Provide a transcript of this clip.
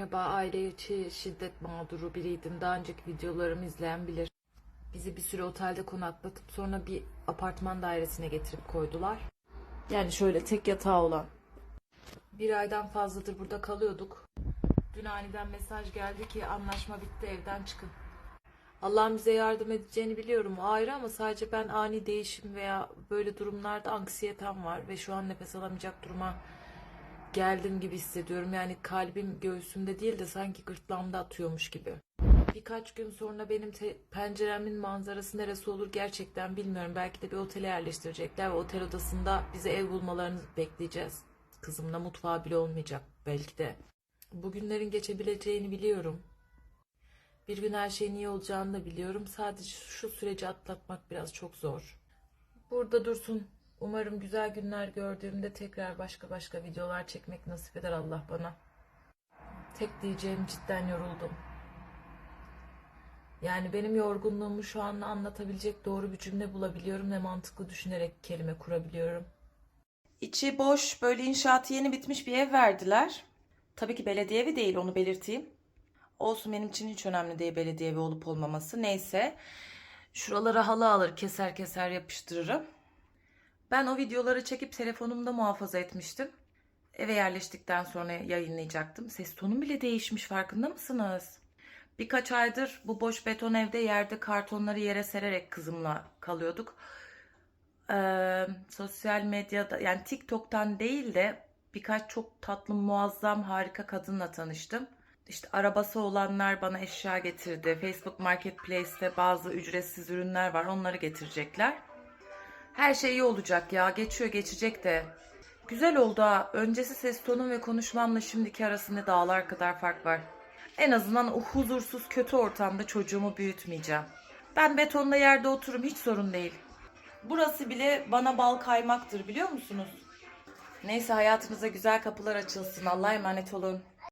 Merhaba, aile içi şiddet mağduru biriydim. Daha önceki videolarımı izleyen bilir. Bizi bir süre otelde konaklatıp sonra bir apartman dairesine getirip koydular. Yani şöyle tek yatağı olan. Bir aydan fazladır burada kalıyorduk. Dün aniden mesaj geldi ki anlaşma bitti evden çıkın. Allah'ın bize yardım edeceğini biliyorum ayrı ama sadece ben ani değişim veya böyle durumlarda anksiyetem var ve şu an nefes alamayacak duruma geldim gibi hissediyorum. Yani kalbim göğsümde değil de sanki gırtlağımda atıyormuş gibi. Birkaç gün sonra benim penceremin manzarası neresi olur gerçekten bilmiyorum. Belki de bir otele yerleştirecekler ve otel odasında bize ev bulmalarını bekleyeceğiz. Kızımla mutfağı bile olmayacak belki de. Bugünlerin geçebileceğini biliyorum. Bir gün her şeyin iyi olacağını da biliyorum. Sadece şu süreci atlatmak biraz çok zor. Burada dursun. Umarım güzel günler gördüğümde tekrar başka başka videolar çekmek nasip eder Allah bana. Tek diyeceğim cidden yoruldum. Yani benim yorgunluğumu şu an anlatabilecek doğru bir cümle bulabiliyorum ve mantıklı düşünerek kelime kurabiliyorum. İçi boş, böyle inşaatı yeni bitmiş bir ev verdiler. Tabii ki belediye evi değil, onu belirteyim. Olsun benim için hiç önemli değil belediye evi olup olmaması. Neyse. Şuralara halı alır, keser keser yapıştırırım. Ben o videoları çekip telefonumda muhafaza etmiştim. Eve yerleştikten sonra yayınlayacaktım. Ses tonum bile değişmiş farkında mısınız? Birkaç aydır bu boş beton evde yerde kartonları yere sererek kızımla kalıyorduk. Ee, sosyal medyada yani TikTok'tan değil de birkaç çok tatlı, muazzam, harika kadınla tanıştım. İşte arabası olanlar bana eşya getirdi. Facebook Marketplace'te bazı ücretsiz ürünler var. Onları getirecekler. Her şey iyi olacak ya. Geçiyor geçecek de. Güzel oldu ha. Öncesi ses tonum ve konuşmamla şimdiki arasında dağlar kadar fark var. En azından o huzursuz kötü ortamda çocuğumu büyütmeyeceğim. Ben betonda yerde otururum hiç sorun değil. Burası bile bana bal kaymaktır biliyor musunuz? Neyse hayatınıza güzel kapılar açılsın. Allah'a emanet olun.